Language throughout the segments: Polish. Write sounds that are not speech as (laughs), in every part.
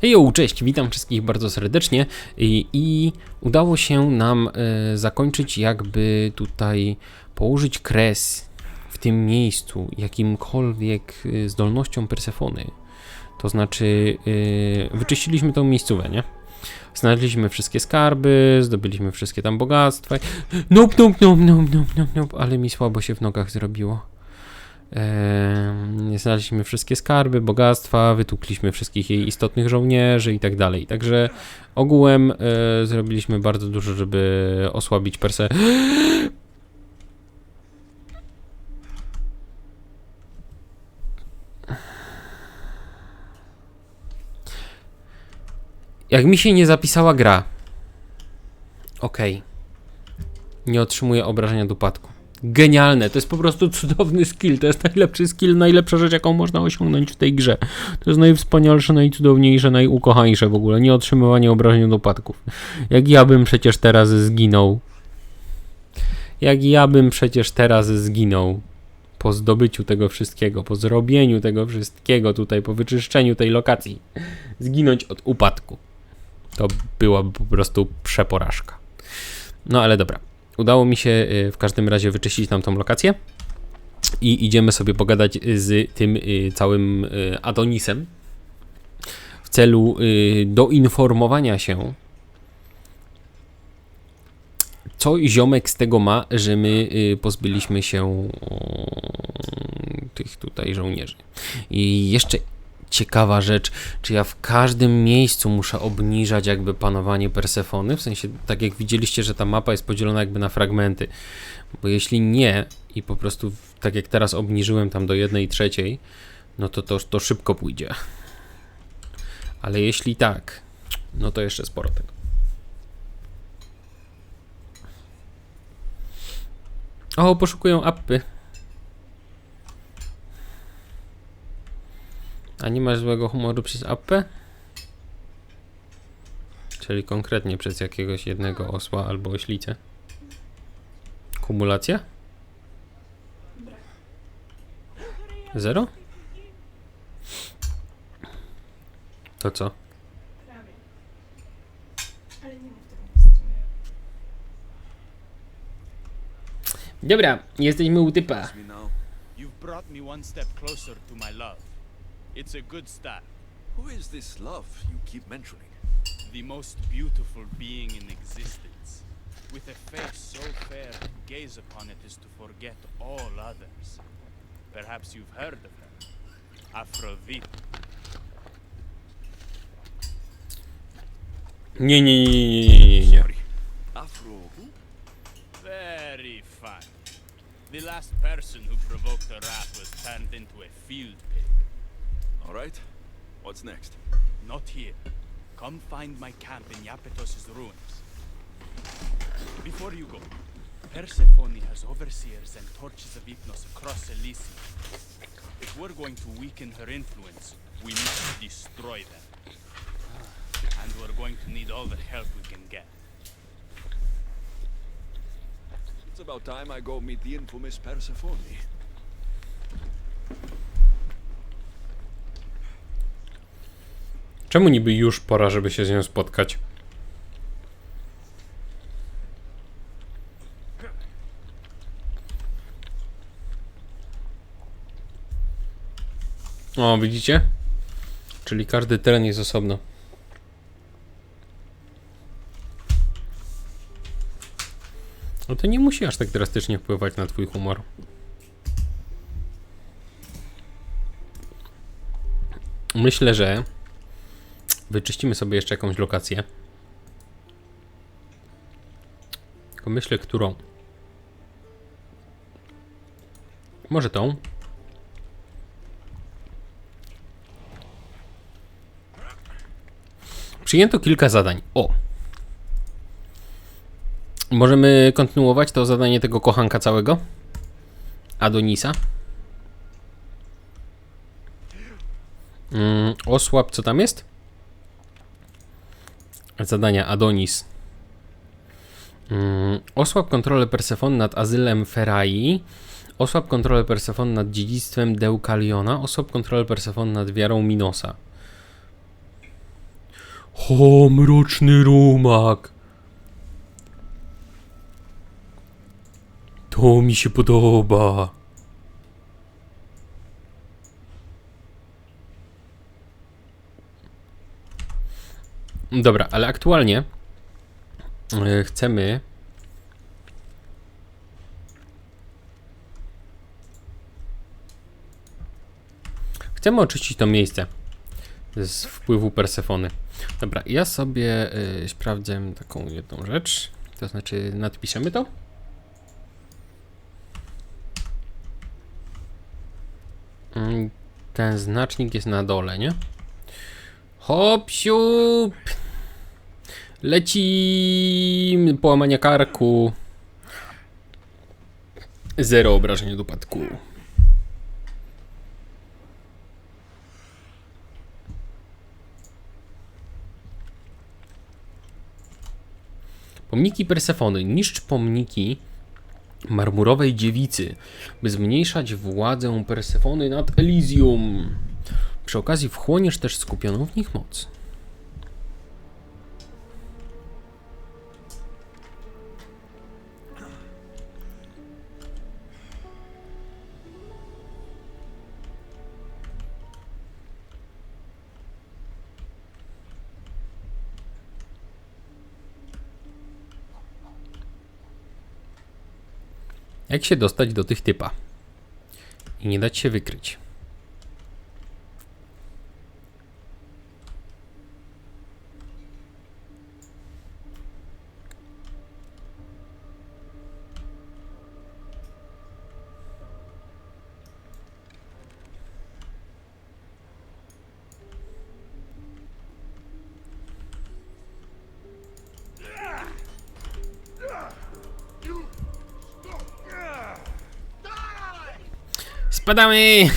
Hejo, cześć, witam wszystkich bardzo serdecznie i, i udało się nam e, zakończyć jakby tutaj położyć kres w tym miejscu jakimkolwiek e, zdolnością Persefony. To znaczy e, wyczyściliśmy tą miejscówę, nie? Znaleźliśmy wszystkie skarby, zdobyliśmy wszystkie tam bogactwa. Nope, nope, nope, nope, nope, nope, nope, ale mi słabo się w nogach zrobiło. Eee, znaleźliśmy wszystkie skarby, bogactwa, wytukliśmy wszystkich jej istotnych żołnierzy i tak dalej. Także ogółem e, zrobiliśmy bardzo dużo, żeby osłabić Persę. Jak mi się nie zapisała gra. Okej. Nie otrzymuję obrażenia do upadku. Genialne, to jest po prostu cudowny skill, to jest najlepszy skill, najlepsza rzecz, jaką można osiągnąć w tej grze. To jest najwspanialsze, najcudowniejsze, najukochańsze w ogóle, nie otrzymywanie obrażeń od upadków. Jak ja bym przecież teraz zginął. Jak ja bym przecież teraz zginął. Po zdobyciu tego wszystkiego, po zrobieniu tego wszystkiego tutaj, po wyczyszczeniu tej lokacji. Zginąć od upadku. To byłaby po prostu przeporażka. No ale dobra. Udało mi się y, w każdym razie wyczyścić nam tą lokację i idziemy sobie pogadać z tym y, całym y, Adonisem w celu doinformowania się, co ziomek z tego ma, że my pozbyliśmy się mm, tych tutaj żołnierzy. I jeszcze ciekawa rzecz, czy ja w każdym miejscu muszę obniżać jakby panowanie Persefony, w sensie tak jak widzieliście, że ta mapa jest podzielona jakby na fragmenty, bo jeśli nie i po prostu tak jak teraz obniżyłem tam do jednej trzeciej, no to, to to szybko pójdzie. Ale jeśli tak, no to jeszcze sporo tego. O, poszukują appy. A nie masz złego humoru przez appę? Czyli konkretnie przez jakiegoś jednego osła albo oślicę. Kumulacja? Zero? To co? Prawie. Ale nie mów tego na stronie. Dobra, jesteśmy u typa. It's a good start. Who is this love you keep mentioning? The most beautiful being in existence. With a face so fair, to gaze upon it is to forget all others. Perhaps you've heard of her. Aphrodite. Nie, nie, nie, nie, nie, nie, nie. Sorry. Afro? Very fine. The last person who provoked her wrath was turned into a field pig. All right. What's next? Not here. Come find my camp in Iapetos' ruins. Before you go, Persephone has overseers and torches of Hypnos across Elysium. If we're going to weaken her influence, we must destroy them. And we're going to need all the help we can get. It's about time I go meet the infamous Persephone. Czemu niby już pora, żeby się z nią spotkać? O, widzicie? Czyli każdy teren jest osobno. No to nie musi aż tak drastycznie wpływać na twój humor. Myślę, że Wyczyścimy sobie jeszcze jakąś lokację. Tylko myślę, którą. Może tą. Przyjęto kilka zadań. O! Możemy kontynuować to zadanie tego kochanka całego? Adonisa. Mm, osłab, co tam jest? Zadania Adonis. Mm, osłab kontrolę Persefon nad azylem Ferai. Osłab kontrolę Persefon nad dziedzictwem Deukaliona. Osłab kontrolę Persefon nad wiarą Minosa. O, mroczny rumak. To mi się podoba. Dobra, ale aktualnie e, chcemy. Chcemy oczyścić to miejsce z wpływu Persefony. Dobra, ja sobie y, sprawdzę taką jedną rzecz. To znaczy, nadpiszemy to. Mm, Ten znacznik jest na dole, nie? Hop, siup! Leci połamania karku. Zero obrażeń od upadku. Pomniki Persefony. Niszcz pomniki marmurowej dziewicy, by zmniejszać władzę Persefony nad Elysium. Przy okazji wchłoniesz też skupioną w nich moc. Jak się dostać do tych typa? I nie dać się wykryć. Spadamy!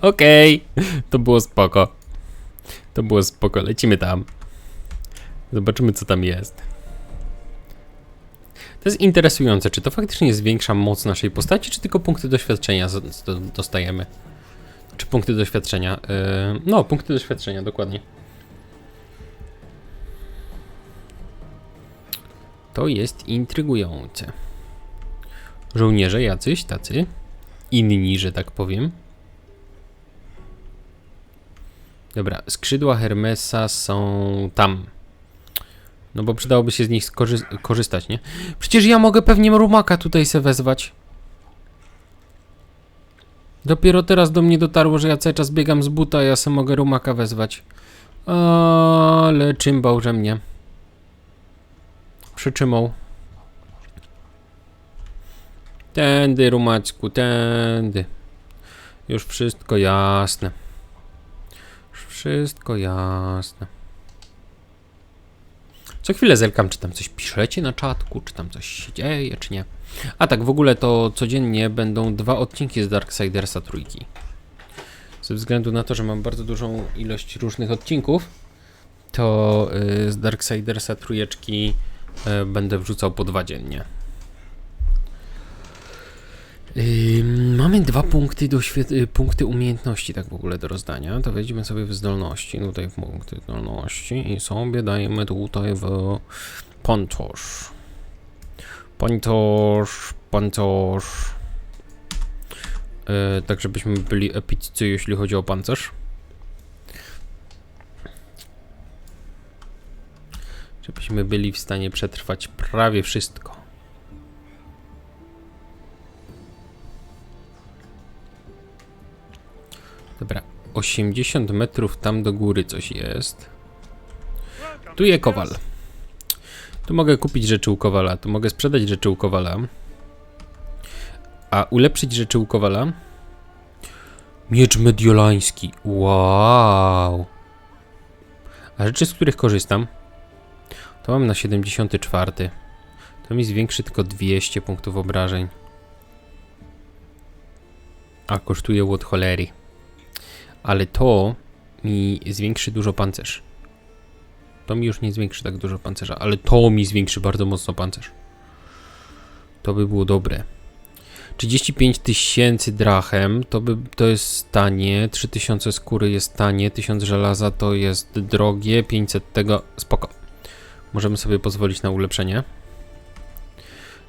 Okej, to było spoko. To było spoko, lecimy tam. Zobaczymy co tam jest. To jest interesujące, czy to faktycznie zwiększa moc naszej postaci, czy tylko punkty doświadczenia dostajemy? Czy punkty doświadczenia? Yy, no, punkty doświadczenia, dokładnie. To jest intrygujące. Żołnierze jacyś tacy, inni, że tak powiem. Dobra, skrzydła Hermesa są tam. No bo przydałoby się z nich korzystać, nie? Przecież ja mogę pewnie rumaka tutaj se wezwać. Dopiero teraz do mnie dotarło, że ja cały czas biegam z buta, ja se mogę rumaka wezwać. Ale czymbał, że mnie przytrzymał. Tędy, rumaczku, tędy. Już wszystko jasne. Już wszystko jasne. Co chwilę zerkam, czy tam coś piszecie na czatku, czy tam coś się dzieje, czy nie. A tak, w ogóle to codziennie będą dwa odcinki z Darksidersa trójki. Ze względu na to, że mam bardzo dużą ilość różnych odcinków, to y, z Darksidersa trójeczki będę wrzucał po dwa dziennie. Ym, mamy dwa punkty, do y, punkty umiejętności tak w ogóle do rozdania. To wejdźmy sobie w zdolności, tutaj w punkty zdolności i sobie dajemy tutaj w. Pantosz, pantosz. E, tak żebyśmy byli epiccy jeśli chodzi o pancerz. Żebyśmy byli w stanie przetrwać prawie wszystko. Dobra, 80 metrów tam do góry coś jest. Tu je kowal. Tu mogę kupić rzeczy u kowala, tu mogę sprzedać rzeczy u kowala. A ulepszyć rzeczy u kowala? Miecz mediolański. Wow. A rzeczy, z których korzystam? To mam na 74. To mi zwiększy tylko 200 punktów obrażeń. A kosztuje łot cholery. Ale to mi zwiększy dużo pancerz. To mi już nie zwiększy tak dużo pancerza, ale to mi zwiększy bardzo mocno pancerz. To by było dobre. 35 tysięcy drachem, to, by, to jest tanie, 3000 skóry jest tanie, 1000 żelaza to jest drogie, 500 tego, spoko. Możemy sobie pozwolić na ulepszenie.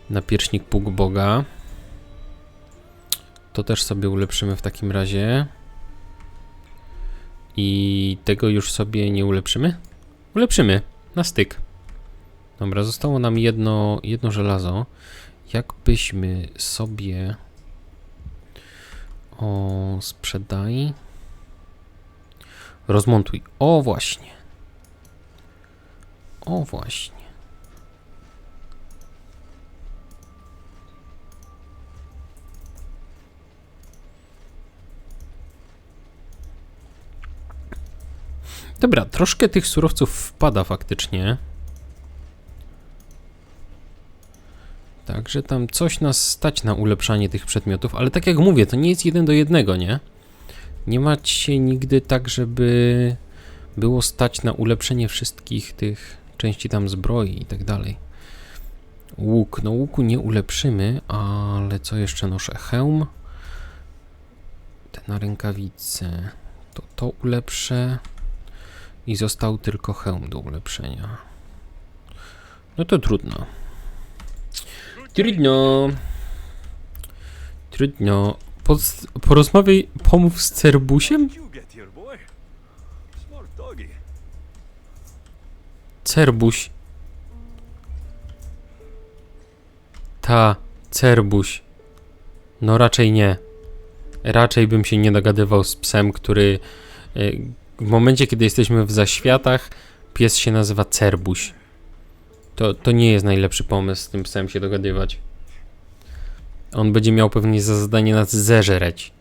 Na pierśnik Puk Boga. To też sobie ulepszymy w takim razie. I tego już sobie nie ulepszymy? Ulepszymy, na styk. Dobra, zostało nam jedno, jedno żelazo. Jakbyśmy sobie o sprzedaj rozmontuj. O właśnie. O właśnie. Dobra, troszkę tych surowców wpada faktycznie. Także tam coś nas stać na ulepszanie tych przedmiotów, ale tak jak mówię, to nie jest jeden do jednego, nie? Nie macie nigdy tak, żeby było stać na ulepszenie wszystkich tych części tam zbroi i tak dalej. Łuk, no łuku nie ulepszymy, ale co jeszcze noszę? Hełm, te na rękawice, to to ulepszę i został tylko hełm do ulepszenia. No to trudno. Trudno. Trudno. Porozmawiaj, pomów z Cerbusiem? Cerbuś. Ta, Cerbuś. No raczej nie. Raczej bym się nie dogadywał z psem, który y, w momencie, kiedy jesteśmy w zaświatach, pies się nazywa Cerbuś. To, to nie jest najlepszy pomysł z tym psem się dogadywać. On będzie miał pewnie za zadanie nas zeżreć.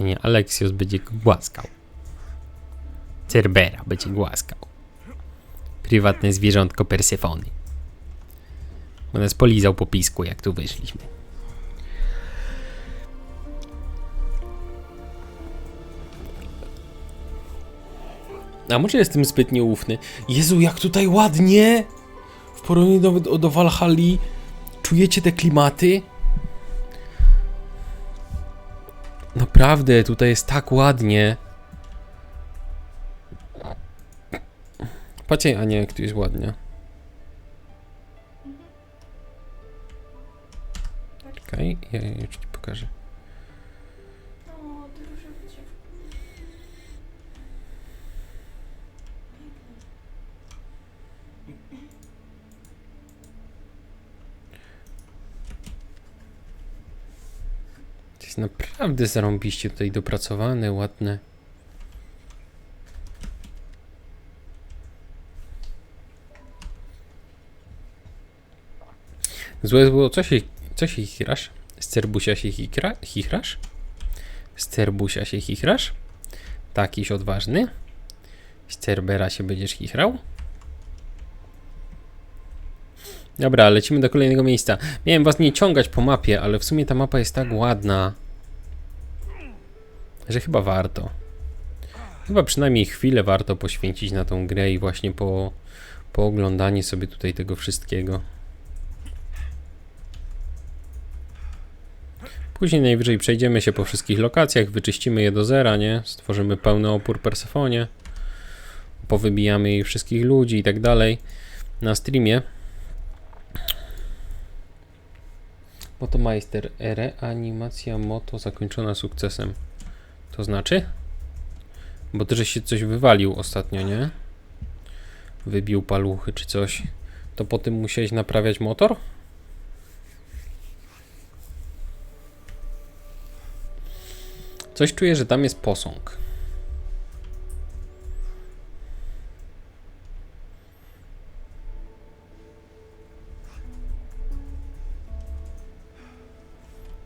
Nie, Aleksios będzie głaskał. Cerbera będzie głaskał. Prywatne zwierzątko Persefony. On nas polizał po pisku, jak tu wyszliśmy. A może jestem zbyt nieufny? Jezu, jak tutaj ładnie! W porównaniu do, do Valhalli czujecie te klimaty? Naprawdę, tutaj jest tak ładnie. Patrzcie, a nie, jak tu jest ładnie. Okej, ja ja ci pokażę. Jest naprawdę zarąbiście tutaj dopracowane, ładne. Złe było, co się, co się chichrasz? Z cerbusia się chikra, chichrasz? Z cerbusia się chichrasz? Takiś odważny? Z cerbera się będziesz chichrał? Dobra, lecimy do kolejnego miejsca. Miałem was nie ciągać po mapie, ale w sumie ta mapa jest tak ładna, że chyba warto. Chyba przynajmniej chwilę warto poświęcić na tą grę i właśnie po, po oglądanie sobie tutaj tego wszystkiego. Później najwyżej przejdziemy się po wszystkich lokacjach, wyczyścimy je do zera, nie? Stworzymy pełny opór Persefonie. Powybijamy jej wszystkich ludzi i tak dalej na streamie. Motomeister, reanimacja moto zakończona sukcesem. To znaczy? Bo ty, że się coś wywalił ostatnio, nie? Wybił paluchy czy coś. To po tym musiałeś naprawiać motor? Coś czuję, że tam jest posąg.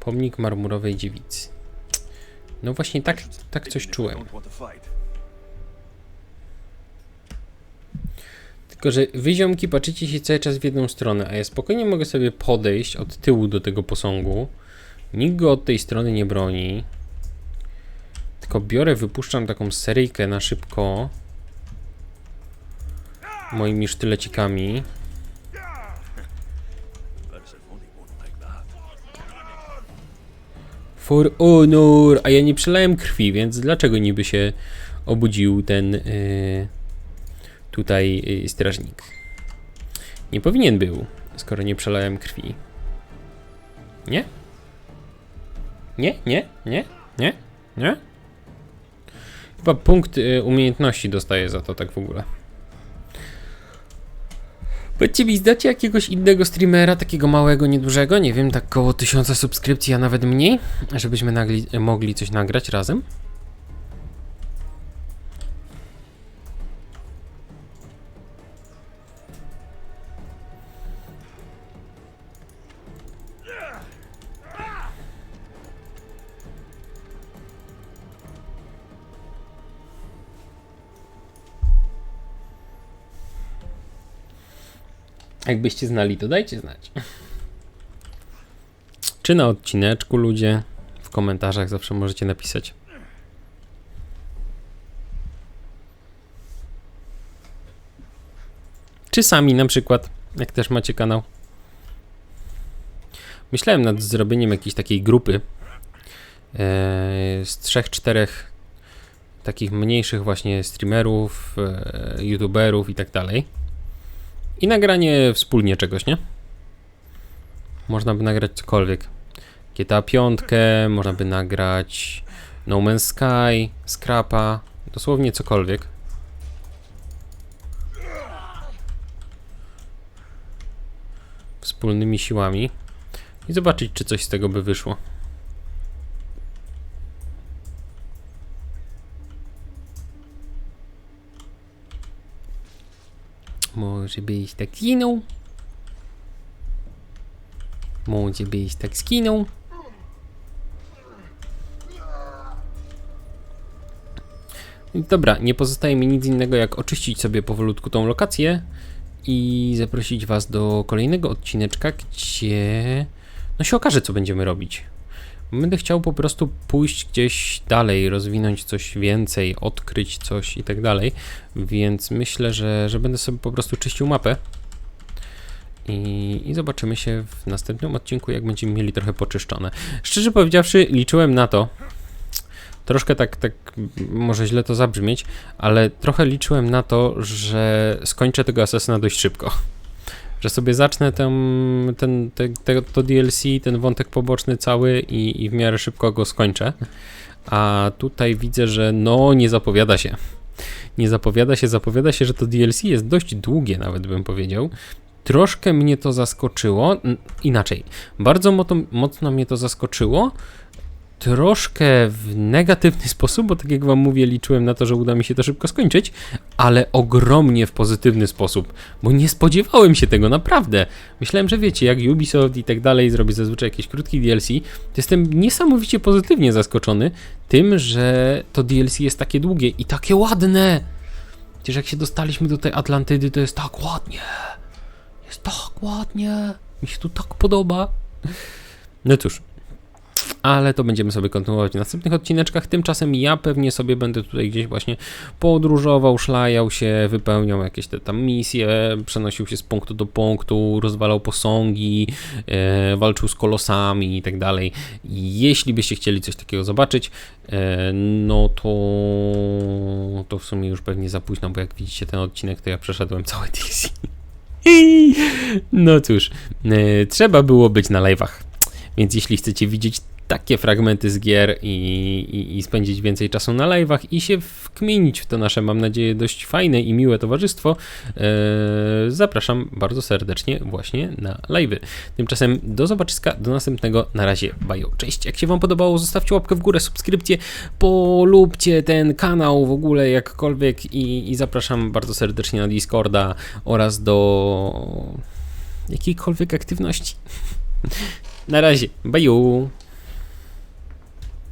Pomnik marmurowej dziewicy. No właśnie tak, tak coś czułem. Tylko, że wy ziomki patrzycie się cały czas w jedną stronę, a ja spokojnie mogę sobie podejść od tyłu do tego posągu. Nikt go od tej strony nie broni. Tylko biorę, wypuszczam taką seryjkę na szybko. Moimi sztylecikami. For honor! A ja nie przelałem krwi, więc dlaczego niby się obudził ten yy, tutaj yy, strażnik? Nie powinien był, skoro nie przelałem krwi. Nie? Nie? Nie? Nie? Nie? Nie? Chyba punkt y, umiejętności dostaję za to tak w ogóle. Powiedzcie mi, zdacie jakiegoś innego streamera, takiego małego, niedużego, nie wiem, tak koło tysiąca subskrypcji, a nawet mniej, żebyśmy nagli, mogli coś nagrać razem? Jakbyście znali, to dajcie znać. Czy na odcineczku ludzie? W komentarzach zawsze możecie napisać. Czy sami na przykład, jak też macie kanał. Myślałem nad zrobieniem jakiejś takiej grupy e, z trzech, czterech takich mniejszych właśnie streamerów, e, youtuberów i tak dalej. I nagranie wspólnie czegoś, nie? Można by nagrać cokolwiek. GTA 5, można by nagrać No Man's Sky, Scrapa, dosłownie cokolwiek. Wspólnymi siłami. I zobaczyć, czy coś z tego by wyszło. Może byś tak skinął. Może byś tak skinął. I Dobra, nie pozostaje mi nic innego jak oczyścić sobie powolutku tą lokację i zaprosić Was do kolejnego odcineczka, gdzie no się okaże, co będziemy robić. Będę chciał po prostu pójść gdzieś dalej, rozwinąć coś więcej, odkryć coś i tak dalej, więc myślę, że, że będę sobie po prostu czyścił mapę. I, I zobaczymy się w następnym odcinku, jak będziemy mieli trochę poczyszczone. Szczerze powiedziawszy, liczyłem na to. Troszkę tak, tak, może źle to zabrzmieć, ale trochę liczyłem na to, że skończę tego Assassina dość szybko. Że sobie zacznę tam ten, te, te, to DLC, ten wątek poboczny cały i, i w miarę szybko go skończę. A tutaj widzę, że no nie zapowiada się. Nie zapowiada się, zapowiada się, że to DLC jest dość długie, nawet bym powiedział. Troszkę mnie to zaskoczyło. Inaczej, bardzo mocno mnie to zaskoczyło. Troszkę w negatywny (laughs) sposób, bo tak jak wam mówię, liczyłem na to, że uda mi się to szybko skończyć, ale ogromnie w pozytywny sposób, bo nie spodziewałem się tego naprawdę. Myślałem, że wiecie, jak Ubisoft i tak dalej zrobi zazwyczaj jakieś krótkie DLC, to jestem niesamowicie pozytywnie zaskoczony tym, że to DLC jest takie długie i takie ładne. Przecież jak się dostaliśmy do tej Atlantydy, to jest tak ładnie. Jest tak ładnie. Mi się tu tak podoba. No cóż. Ale to będziemy sobie kontynuować w następnych odcineczkach. Tymczasem ja pewnie sobie będę tutaj gdzieś właśnie podróżował, szlajał się, wypełniał jakieś te tam misje, przenosił się z punktu do punktu, rozwalał posągi, e, walczył z kolosami i tak dalej. Jeśli byście chcieli coś takiego zobaczyć, e, no to to w sumie już pewnie za późno, bo jak widzicie ten odcinek, to ja przeszedłem całe (laughs) DC. No cóż, e, trzeba było być na live'ach. Więc jeśli chcecie widzieć takie fragmenty z gier i, i, i spędzić więcej czasu na live'ach i się wkmienić w to nasze, mam nadzieję, dość fajne i miłe towarzystwo, e, zapraszam bardzo serdecznie właśnie na live'y. Tymczasem do zobaczyska, do następnego, na razie, bajo, cześć. Jak się Wam podobało, zostawcie łapkę w górę, subskrypcję, polubcie ten kanał w ogóle jakkolwiek i, i zapraszam bardzo serdecznie na Discorda oraz do jakiejkolwiek aktywności. (laughs) Na razie, bye.